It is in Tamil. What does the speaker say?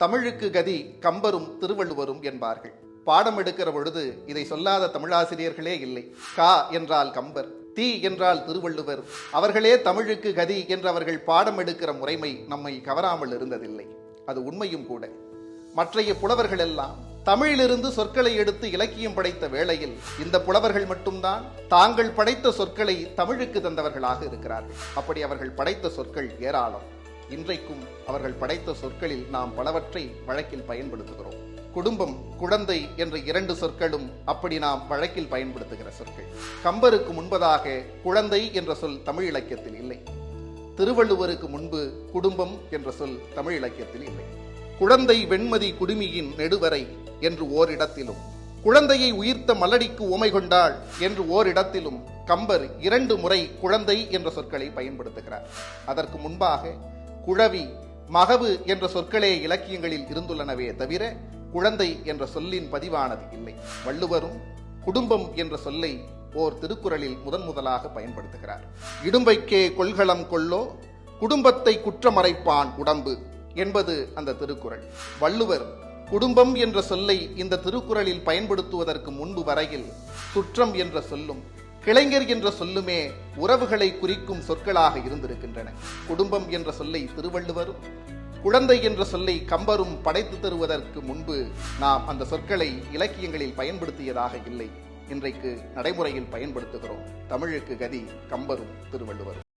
தமிழுக்கு கதி கம்பரும் திருவள்ளுவரும் என்பார்கள். பாடம் எடுக்கிற பொழுது இதை சொல்லாத தமிழாசிரியர்களே இல்லை. கா என்றால் கம்பர் தீ என்றால் திருவள்ளுவர். அவர்களே தமிழுக்கு கதி என்றவர்கள் பாடம் எடுக்கிற முறைமை நம்மை கவராமல் இருந்ததில்லை. அது உண்மையும் கூட. மற்றைய புலவர்கள் எல்லாம் தமிழிலிருந்து சொற்களை எடுத்து இலக்கியம் படைத்த வேளையில் இந்த புலவர்கள் மட்டும்தான் தாங்கள் படைத்த சொற்களை தமிழுக்கு தந்தவர்களாக இருக்கிறார்கள். அப்படி அவர்கள் படைத்த சொற்கள் ஏராளம். இன்றைக்கும் அவர்கள் படைத்த சொற்களில் நாம் பலவற்றை வழக்கில் பயன்படுத்துகிறோம். குடும்பம் குழந்தை என்ற இரண்டு சொற்களும் அப்படி நாம் வழக்கில் பயன்படுத்துகிற சொற்கள். கம்பருக்கு முன்பதாக குழந்தை என்ற சொல் தமிழ் இலக்கியத்தில் இல்லை. திருவள்ளுவருக்கு முன்பு குடும்பம் என்ற சொல் தமிழ் இலக்கியத்தில் இல்லை. குழந்தை வெண்மதி குடுமியின் நெடுவரை என்று ஓரிடத்திலும் குழந்தையை உயிர்த்த மலடிக்கு உமை கொண்டாள் என்று ஓரிடத்திலும் கம்பர் இரண்டு முறை குழந்தை என்ற சொற்களை பயன்படுத்துகிறார். அதற்கு முன்பாக குழவி மகவு என்ற சொற்களே இலக்கியங்களில் இருந்துள்ளனவே தவிர குழந்தை என்ற சொல்லின் பதிவானது இல்லை. வள்ளுவரும் குடும்பம் என்ற சொல்லை ஓர் திருக்குறளில் முதன் முதலாக பயன்படுத்துகிறார். இடும்பைக்கே கொள்கலம் கொள்ளோ குடும்பத்தை குற்றமறைப்பான் உடம்பு என்பது அந்த திருக்குறள். வள்ளுவர் குடும்பம் என்ற சொல்லை இந்த திருக்குறளில் பயன்படுத்துவதற்கு முன்பு வரையில் சுற்றம் என்ற சொல்லும் கிளைஞர் என்ற சொல்லுமே உறவுகளை குறிக்கும் சொற்களாக இருந்திருக்கின்றன. குடும்பம் என்ற சொல்லை திருவள்ளுவரும் குழந்தை என்ற சொல்லை கம்பரும் படைத்து தருவதற்கு முன்பு நாம் அந்த சொற்களை இலக்கியங்களில் பயன்படுத்தியதாக இல்லை. இன்றைக்கு நடைமுறையில் பயன்படுத்துகிறோம். தமிழுக்கு கதி கம்பரும் திருவள்ளுவரும்